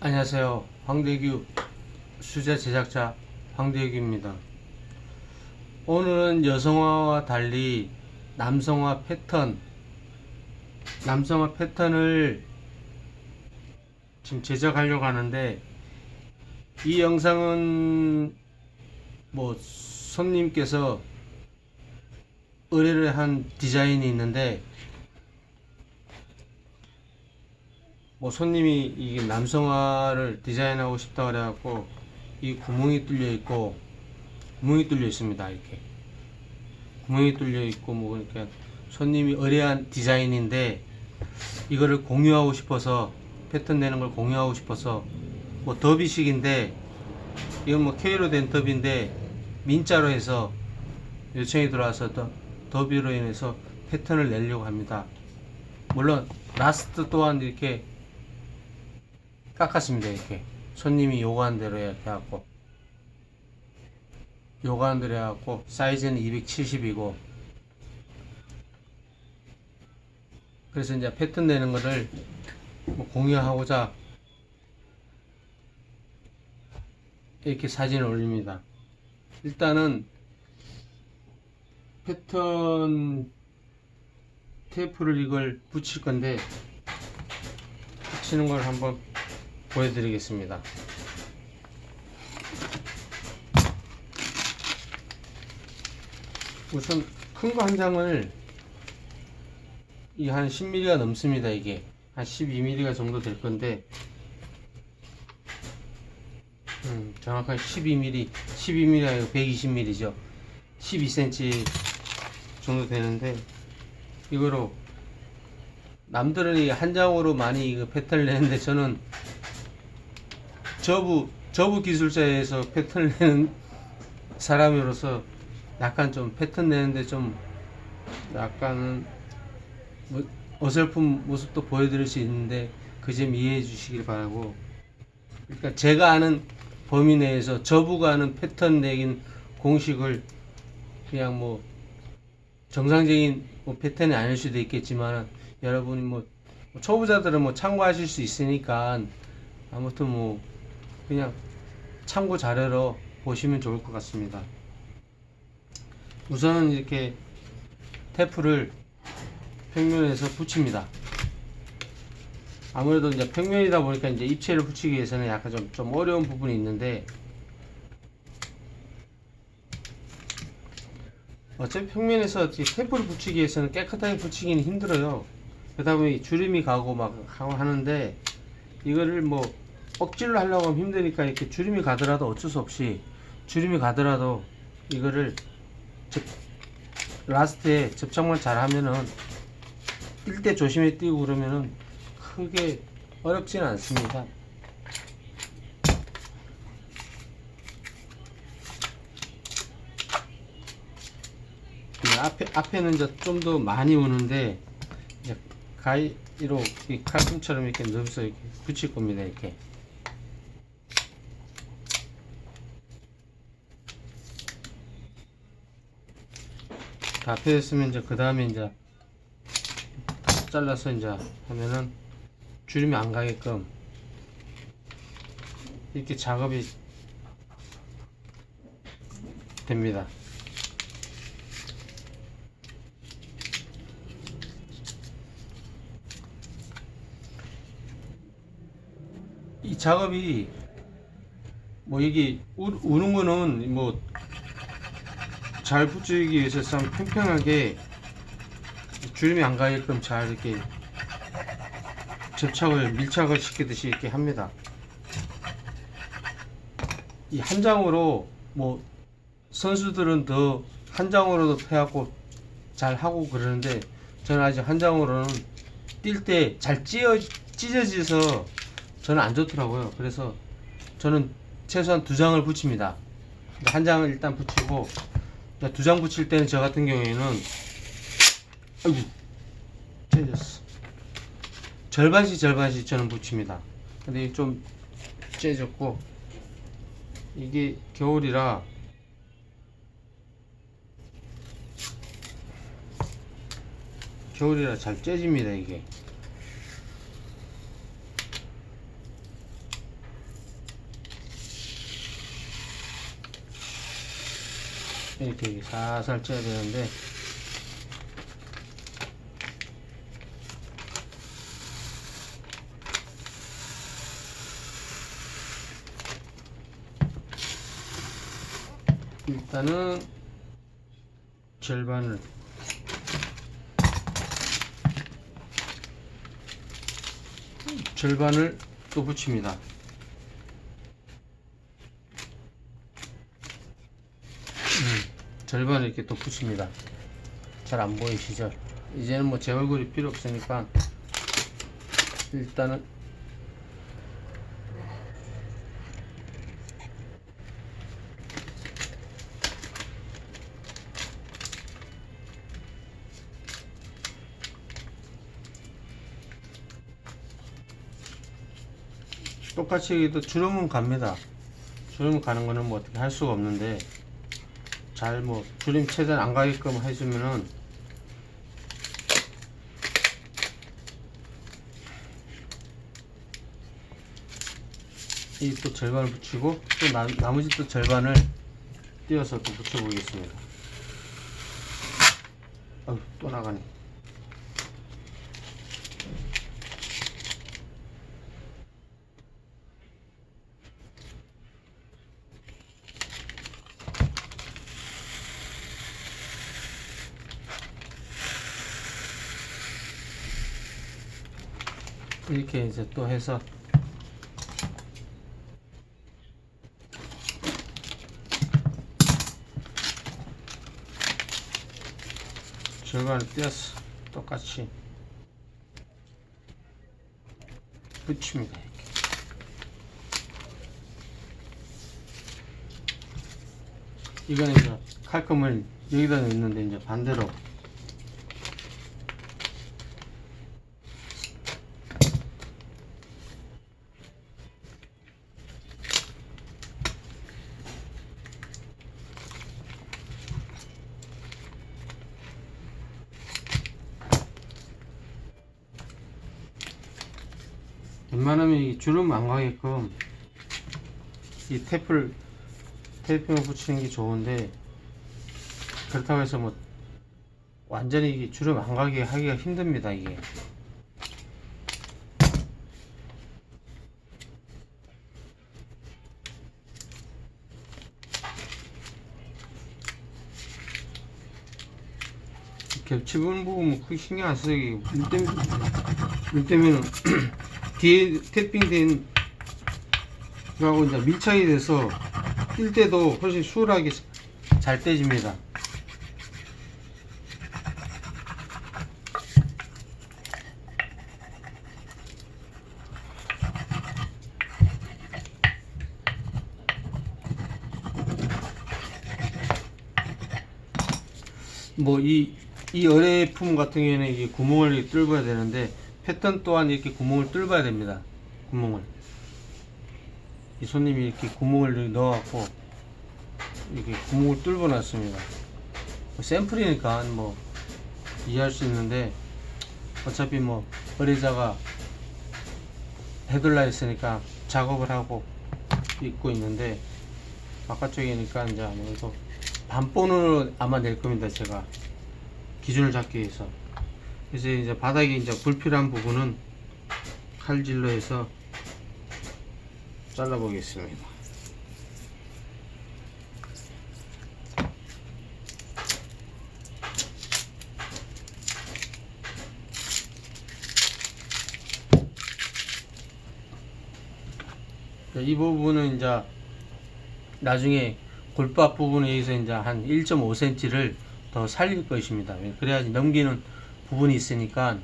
안녕하세요. 황대규 수제 제작자 황대규입니다. 오늘은 여성화와 달리 남성화 패턴, 남성화 패턴을 지금 제작하려고 하는데 이 영상은 뭐 손님께서 의뢰를 한 디자인이 있는데 뭐 손님이 이게 남성화를 디자인하고 싶다 그래갖고 이 구멍이 뚫려 있고 구멍이 뚫려 있습니다 이렇게. 구멍이 뚫려 있고 뭐 그러니까 손님이 의뢰한 디자인인데 이거를 공유하고 싶어서 패턴 내는 걸 공유하고 싶어서 뭐 더비식인데 이건 뭐 K로 된 더비인데 민자로 해서 요청이 들어와서 더, 더비로 인해서 패턴을 내려고 합니다. 물론 라스트 또한 이렇게 깎았습니다 이렇게. 손님이 요구한 대로 이렇게 해갖고. 요구한 대로 해갖고 사이즈는 270이고. 그래서 이제 패턴 내는 거를 뭐 공유하고자 이렇게 사진을 올립니다. 일단은 패턴 테이프를 이걸 붙일 건데 붙이는 걸 한번 보여드리겠습니다. 우선 큰 거 한 장을 이 한 10mm가 넘습니다. 이게 한 12mm가 정도 될 건데 음, 정확하게 12mm, 12mm 아니고 120mm죠. 12cm 정도 되는데 이거로 남들은 이한 장으로 많이 이거 패턴을 내는데 저는 저부 저부 기술자에서 패턴을 내는 사람으로서 약간 좀 패턴 내는데 좀 약간은 뭐 어설픈 모습도 보여드릴 수 있는데 그 점 이해해 주시길 바라고. 그러니까 제가 아는 범위 내에서 저부가 아는 패턴 내긴 공식을 그냥 뭐 정상적인 뭐 패턴이 아닐 수도 있겠지만 여러분이 뭐 초보자들은 뭐 참고하실 수 있으니까 아무튼 뭐 그냥 참고 자료로 보시면 좋을 것 같습니다. 우선은 이렇게 테이프를 평면에서 붙입니다. 아무래도 이제 평면이다 보니까 이제 입체를 붙이기 위해서는 약간 좀, 좀 어려운 부분이 있는데 어차피 평면에서 테이프를 붙이기 위해서는 깨끗하게 붙이기는 힘들어요. 그러다 보니 주름이 가고 막 하는데 이거를 뭐 억지로 하려고 하면 힘드니까 이렇게 주름이 가더라도 어쩔 수 없이 주름이 가더라도 이거를 접, 라스트에 접착만 잘 하면은 뛸 때 조심히 뛰고 그러면은 크게 어렵지는 않습니다. 이 앞에 앞에는 이제 좀 더 많이 오는데 이제 가위로 이 칼춤처럼 이렇게 넣어서 이렇게 붙일 겁니다. 이렇게. 다 펴졌으면 이제 그 다음에 이제 잘라서 이제 하면은 주름이 안 가게끔 이렇게 작업이 됩니다. 이 작업이 뭐 우, 우는 거는 뭐 잘 붙이기 위해서 좀 평평하게 주름이 안 가게끔 잘 이렇게 접착을 밀착을 시키듯이 이렇게 합니다. 이 한 장으로 뭐 선수들은 더 한 장으로도 해갖고 잘 하고 그러는데 저는 아직 한 장으로는 뛸 때 잘 찢어 찢어져서 저는 안 좋더라고요. 그래서 저는 최소한 두 장을 붙입니다. 한 장을 일단 붙이고 두 장 붙일 때는 저 같은 경우에는 아이고 찢어졌어. 절반씩 절반씩 저는 붙입니다. 근데 좀 찢어졌고 이게 겨울이라 겨울이라 잘 째집니다 이게 이렇게 살살 쪄야 되는데 일단은 절반을 절반을 또 붙입니다. 절반을 이렇게 또 붙입니다. 잘 안 보이시죠? 이제는 뭐 제 얼굴이 필요 없으니까 일단은 똑같이 또 주름은 갑니다. 주름 가는 거는 뭐 어떻게 할 수가 없는데 잘뭐 주름 최대한 안 가게끔 해주면은 이 또 절반을 붙이고 또 나, 나머지 또 절반을 띄어서 또 붙여 보겠습니다. 어우 또 나가네. 이렇게 이제 또 해서 절반을 띄어서 똑같이 붙입니다. 이거는 이제 칼끔을 여기다 넣는데 이제 반대로 웬만하면 이 주름 안 가게끔 이 테이프를 테이핑을 붙이는 게 좋은데 그렇다고 해서 뭐 완전히 이게 주름 안 가게 하기가 힘듭니다 이게. 겹치는 부분 크게 신경 안 써요 이게. 물 때문에 물 때문에 뒤에 탭핑된 거하고 이제 밀착이 돼서 뛸 때도 훨씬 수월하게 잘 떼집니다. 뭐 이 이 어뢰품 같은 경우에는 이게 구멍을 뚫어야 되는데 패턴 또한 이렇게 구멍을 뚫어야 됩니다. 구멍을 이 손님이 이렇게 구멍을 넣어갖고 이렇게 구멍을 뚫어 놨습니다. 뭐 샘플이니까 뭐 이해할 수 있는데 어차피 뭐 어뢰자가 해둘라 했으니까 작업을 하고 있고 있는데 바깥쪽이니까 이제 아무래도 반본으로 아마 낼 겁니다 제가 기준을 잡기 위해서 그래서 이제 바닥에 이제 불필요한 부분은 칼질로 해서 잘라 보겠습니다. 이 부분은 이제 나중에 골밥 부분에 의해서 이제 한 1.5cm를 더 살릴 것입니다. 그래야지 넘기는 부분이 있으니까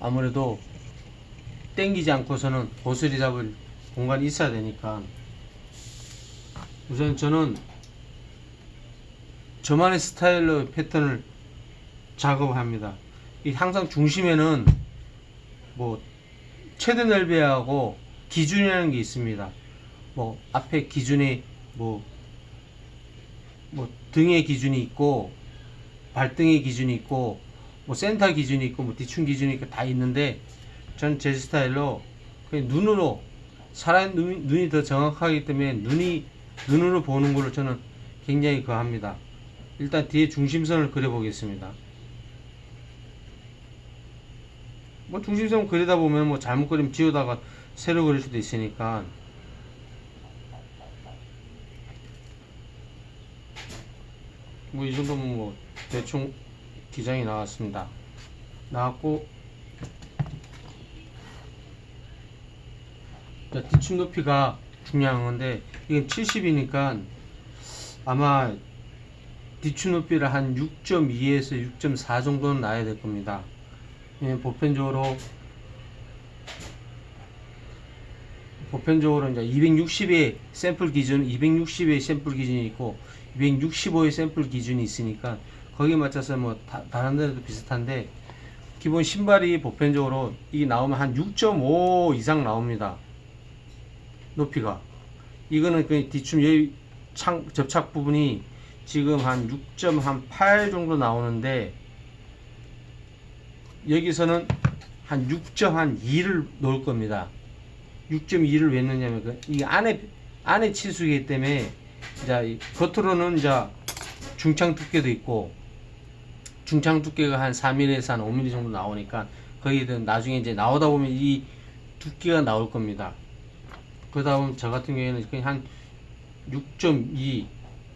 아무래도 땡기지 않고서는 고스리 잡을 공간이 있어야 되니까 우선 저는 저만의 스타일로 패턴을 작업을 합니다. 이 항상 중심에는 뭐 최대 넓이하고 기준이라는 게 있습니다. 뭐 앞에 기준이 뭐, 뭐 등의 기준이 있고 발등의 기준이 있고 뭐 센터 기준이 있고 뭐 뒤춤 기준이 있고 다 있는데 전 제 스타일로 그냥 눈으로 사람 눈, 눈이 더 정확하기 때문에 눈이 눈으로 보는 걸로 저는 굉장히 그합니다. 일단 뒤에 중심선을 그려보겠습니다. 뭐 중심선 그리다 보면 뭐 잘못 그리면 지우다가 새로 그릴 수도 있으니까 뭐 이 정도면 뭐 대충 기장이 나왔습니다. 나왔고 자, 뒤춤 높이가 중요한 건데 이건 70이니까 아마 뒤춤 높이를 한 6.2에서 6.4 정도는 놔야 될 겁니다. 예, 보편적으로 보편적으로 이제 260의 샘플 기준, 260의 샘플 기준이 있고 265의 샘플 기준이 있으니까 거기에 맞춰서 뭐 다, 다른 데도 비슷한데 기본 신발이 보편적으로 이게 나오면 한 6.5 이상 나옵니다. 높이가 이거는 그 뒤춤 여기 창 접착 부분이 지금 한 6.8 정도 나오는데 여기서는 한 6.2를 놓을 겁니다. 6.2를 왜 넣냐면 그이 안에 안에 치수이기 때문에 이 겉으로는 이제 중창 두께도 있고 중창 두께가 한 4mm에서 한 5mm 정도 나오니까 거기든 나중에 이제 나오다 보면 이 두께가 나올 겁니다. 그 다음 저 같은 경우에는 그냥 한 6.2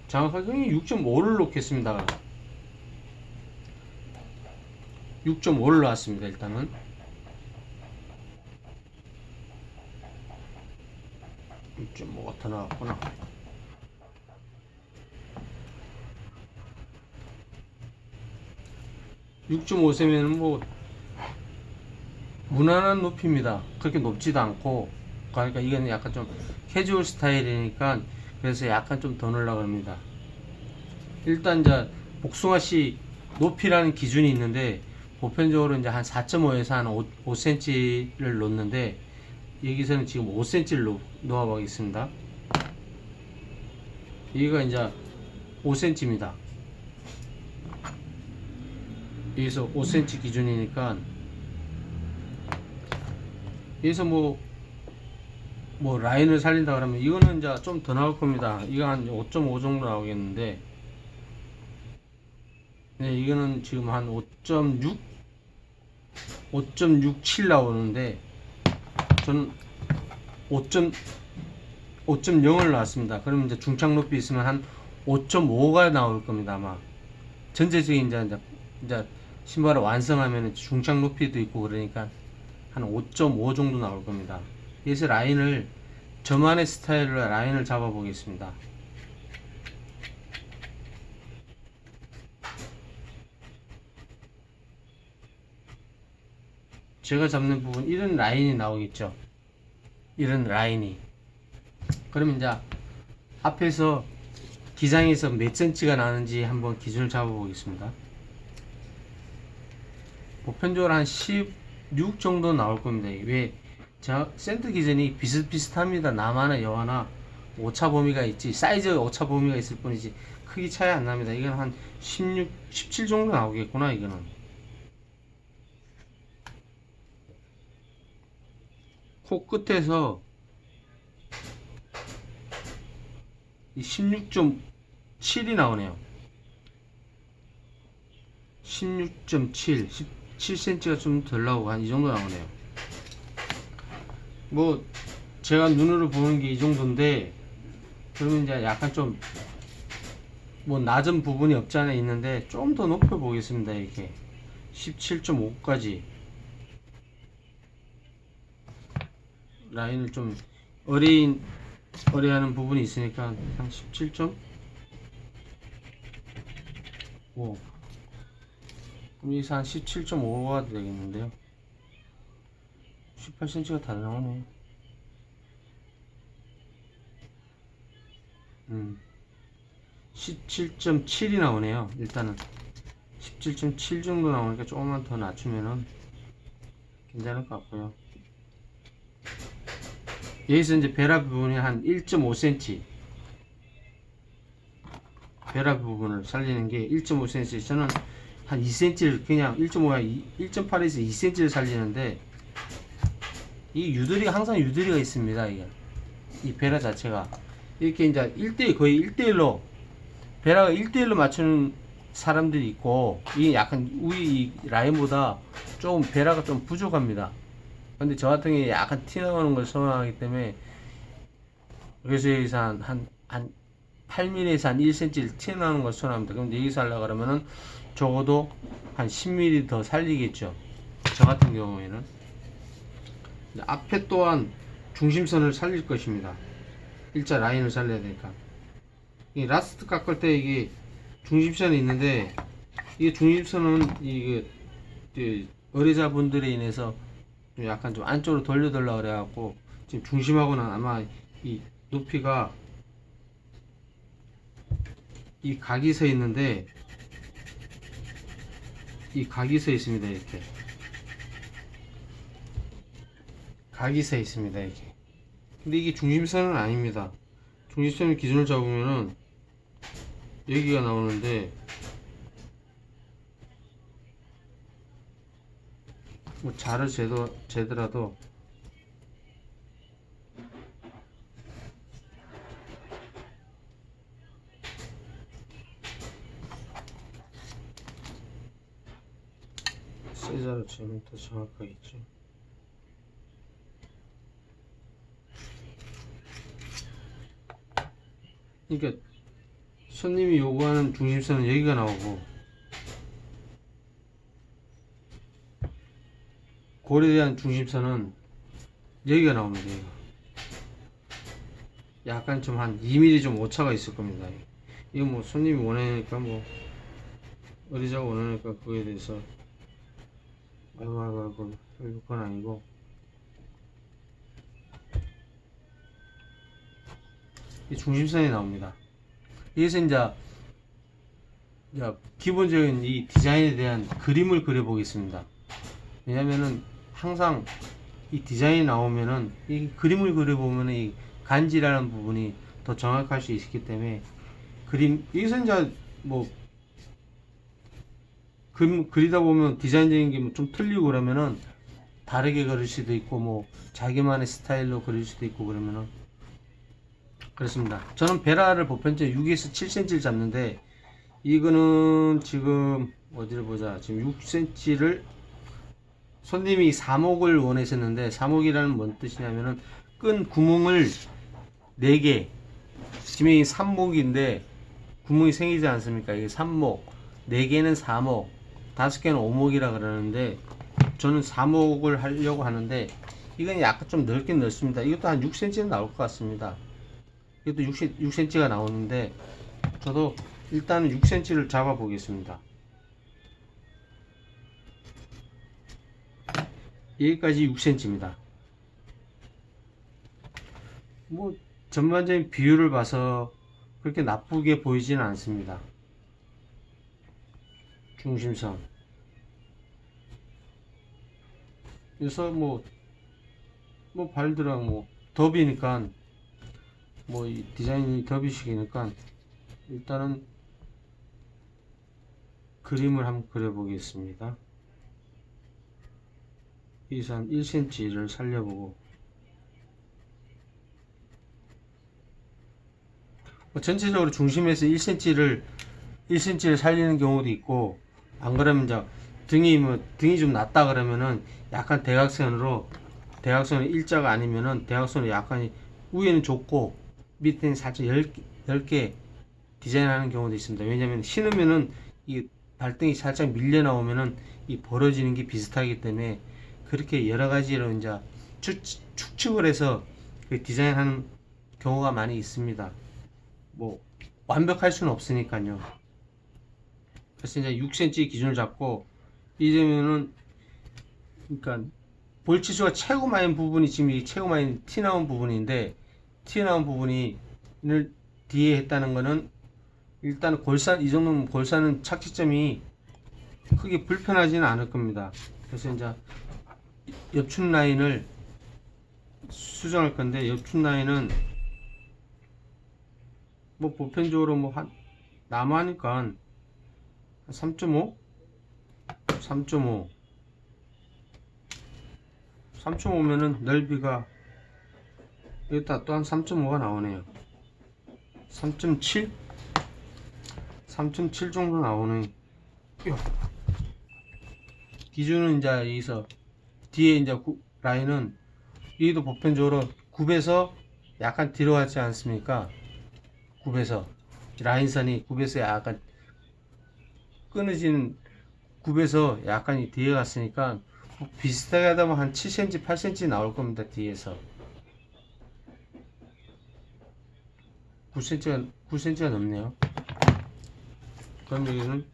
정확하게 6.5를 놓겠습니다. 6.5를 놨습니다. 일단은 6.5가 더 나왔구나. (6.5 세면은) 뭐 무난한 높이입니다 그렇게 높지도 않고 그러니까 이거는 약간 좀 캐주얼 스타일이니까 그래서 약간 좀 더 넣으려고 합니다 일단 이제 복숭아씨 높이라는 기준이 있는데 보편적으로 이제 한 4.5에서 한 5, 5cm를 놓는데 여기서는 지금 5cm를 놓아 보겠습니다. 여기가 이제 5cm입니다. 여기서 5cm 기준이니까 여기서 뭐, 뭐 라인을 살린다 그러면 이거는 이제 좀 더 나올 겁니다. 이거 한 5.5 정도 나오겠는데 네, 이거는 지금 한 5.6 5.67 나오는데 저는 5.5.0을 나왔습니다. 그러면 이제 중창 높이 있으면 한 5.5가 나올 겁니다. 아마 전체적인 이제 이제, 이제 신발을 완성하면 중창 높이도 있고 그러니까 한 5.5 정도 나올 겁니다. 여기서 라인을 저만의 스타일로 라인을 잡아 보겠습니다. 제가 잡는 부분 이런 라인이 나오겠죠 이런 라인이 그러면 이제 앞에서 기장에서 몇 cm가 나는지 한번 기준을 잡아 보겠습니다 보편적으로 한 16 정도 나올 겁니다 왜? 자, 센터 기준이 비슷비슷합니다 남하나 여하나 오차 범위가 있지 사이즈가 오차 범위가 있을 뿐이지 크기 차이 안 납니다 이건 한 16, 17 정도 나오겠구나 이거는 코 끝에서 이 16.7이 나오네요. 16.7, 17cm가 좀 덜 나오고 한 이 정도 나오네요. 뭐 제가 눈으로 보는 게 이 정도인데 그러면 이제 약간 좀 뭐 낮은 부분이 없지 않아 있는데 좀 더 높여 보겠습니다. 이렇게 17.5까지 라인을 좀 어린 어려하는 부분이 있으니까 한 17점? 5 그럼 여기서 한 17.5가 되겠는데요. 18cm가 다 나오네. 음 17.7이 나오네요 일단은. 17.7 정도 나오니까 조금만 더 낮추면은 괜찮을 것 같고요. 여기서 이제 베라 부분이 한 1.5cm 베라 부분을 살리는 게 1.5cm 저는 한 2cm를 그냥 1.5야 1.8에서 2cm를 살리는데 이 유두리가 항상 유두리가 있습니다 이게 이 베라 자체가 이렇게 이제 1대 거의 1대1로 베라가 1대1로 맞추는 사람들이 있고 이게 약간 이 라인보다 조금 베라가 좀 부족합니다. 근데 저 같은 경우에 약간 티 나오는 걸 선호하기 때문에 그래서 여기서 한, 한, 한 8mm에서 한 1cm 티 나는 걸 선호합니다. 그럼 여기서 하려고 그러면은 적어도 한 10mm 더 살리겠죠. 저 같은 경우에는. 앞에 또한 중심선을 살릴 것입니다. 일자 라인을 살려야 되니까. 이 라스트 깎을 때 이게 중심선이 있는데 이게 중심선은 이게 그 의뢰자분들에 인해서 좀 약간 좀 안쪽으로 돌려달라 그래갖고 지금 중심하고는 아마 이 높이가 이 각이 서 있는데 이 각이 서 있습니다 이렇게. 각이 서 있습니다 이렇게. 근데 이게 중심선은 아닙니다. 중심선 기준을 잡으면은 여기가 나오는데 뭐 자를 재도 재더라도 재면 더 정확하겠죠. 그러니까 손님이 요구하는 중심선은 여기가 나오고 골에 대한 중심선은 여기가 나옵니다. 약간 좀 한 2mm 좀 오차가 있을 겁니다. 이거 뭐 손님이 원하니까 뭐 의리자가 원하니까 그거에 대해서 아이고 아이고 아이고 그건 아니고 이 중심선이 나옵니다. 여기서 이제 기본적인 이 디자인에 대한 그림을 그려보겠습니다. 왜냐면은 항상 이 디자인이 나오면은 이 그림을 그려보면은 이 간지라는 부분이 더 정확할 수 있기 때문에 그림 여기서 이제 뭐 그림 그리다 보면 디자인적인 게뭐좀 틀리고 그러면은 다르게 그릴 수도 있고 뭐 자기만의 스타일로 그릴 수도 있고 그러면은. 그렇습니다. 저는 베라를 보편적으로 6에서 7cm를 잡는데 이거는 지금 어디를 보자. 지금 6cm를 손님이 3목을 원하셨는데 3목이라는 뭔 뜻이냐면은 끈 구멍을 4개. 지금 이 3목인데 구멍이 생기지 않습니까? 이게 3목. 4개는 4목 5개는 5목이라 그러는데 저는 4목을 하려고 하는데 이건 약간 좀 넓긴 넓습니다. 이것도 한 6cm는 나올 것 같습니다. 이것도 6cm, 6cm가 나오는데 저도 일단은 6cm를 잡아 보겠습니다. 여기까지 6cm입니다. 뭐 전반적인 비율을 봐서 그렇게 나쁘게 보이지는 않습니다. 중심선. 그래서 뭐, 뭐 발드랑 뭐, 더비니까, 뭐, 이 디자인이 더비식이니까, 일단은 그림을 한번 그려보겠습니다. 한 1cm를 살려보고, 뭐 전체적으로 중심에서 1cm를 1cm를 살리는 경우도 있고 안 그러면 이제 등이 뭐 등이 좀 낮다 그러면은 약간 대각선으로 대각선이 일자가 아니면은 대각선이 약간 위에는 좁고 밑에는 살짝 얇게, 얇게 디자인하는 경우도 있습니다. 왜냐면 신으면은 이 발등이 살짝 밀려 나오면은 이 벌어지는 게 비슷하기 때문에 그렇게 여러 가지로 이제 추, 축축을 해서 그 디자인하는 경우가 많이 있습니다. 뭐 완벽할 수는 없으니까요. 그래서 이제 6cm 기준을 잡고 이제면은 그러니까 볼치수가 최고 많은 부분이 지금 이 최고 많이 티 나온 부분인데 티 나온 부분이 를 뒤에 했다는 거는 일단 골산 이 정도면 골산은 착지점이 크게 불편하지는 않을 겁니다. 그래서 이제 옆춘 라인을 수정할 건데 옆춘 라인은 뭐 보편적으로 뭐 한 나무하니까 3.5 3.5 3.5면은 넓이가 여기다 또한 3.5가 나오네요. 3.7 3.7 정도 나오는 요. 기준은 이제 여기서 뒤에 이제 구- 라인은 여기도 보편적으로 굽에서 약간 뒤로 가지 않습니까? 굽에서. 라인선이 굽에서 약간 끊어지는 굽에서 약간 이 뒤에 갔으니까 비슷하게 하다 보면 한 7cm, 8cm 나올 겁니다. 뒤에서 9cm가 9cm가 넘네요. 그럼 여기는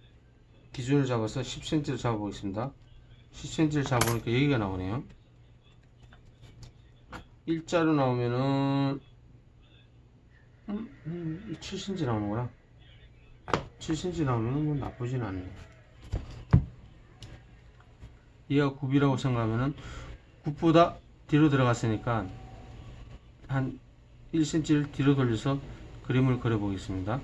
기준을 잡아서 10cm를 잡아보겠습니다. 10cm를 잡으니까 여기가 나오네요. 일자로 나오면은 음, 음, 7cm 나오는구나. 7cm 나오면 뭐 나쁘진 않네. 얘가 9이라고 생각하면은 9보다 뒤로 들어갔으니까 한 1cm를 뒤로 돌려서 그림을 그려 보겠습니다.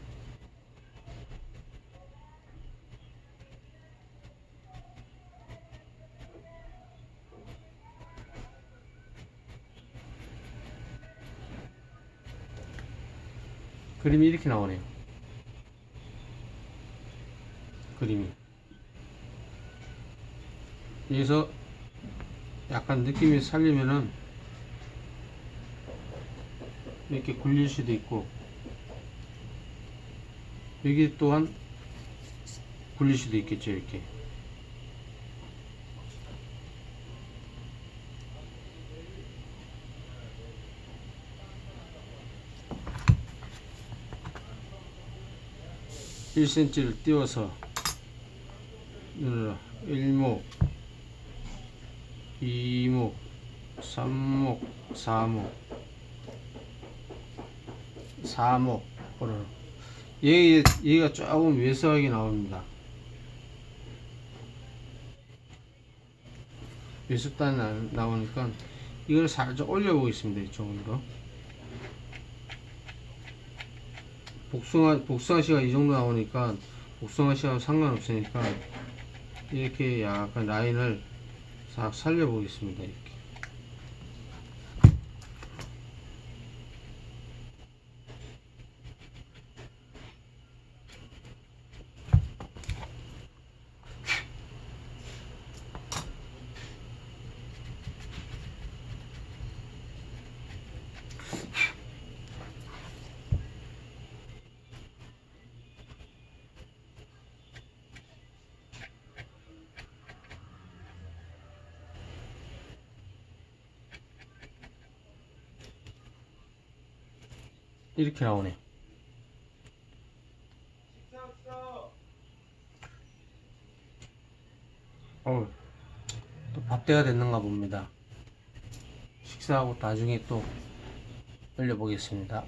그림이 이렇게 나오네요. 그림이. 여기서 약간 느낌이 살리면은 이렇게 굴릴 수도 있고 여기 또한 굴릴 수도 있겠죠 이렇게 일 c m 를 띄워서 눈으로 1목 2목 3목 4목 4목 보러 얘 얘가 조금 외소하게 나옵니다. 외습단이 나, 나오니까 이걸 살짝 올려보겠습니다. 이쪽으로 복숭아 복숭아 씨가 이 정도 나오니까 복숭아 씨하고 상관없으니까 이렇게 약간 라인을 싹 살려 보겠습니다. 이렇게. 나오네. 어, 또 밥때가 됐는가 봅니다. 식사하고 나중에 또 올려보겠습니다.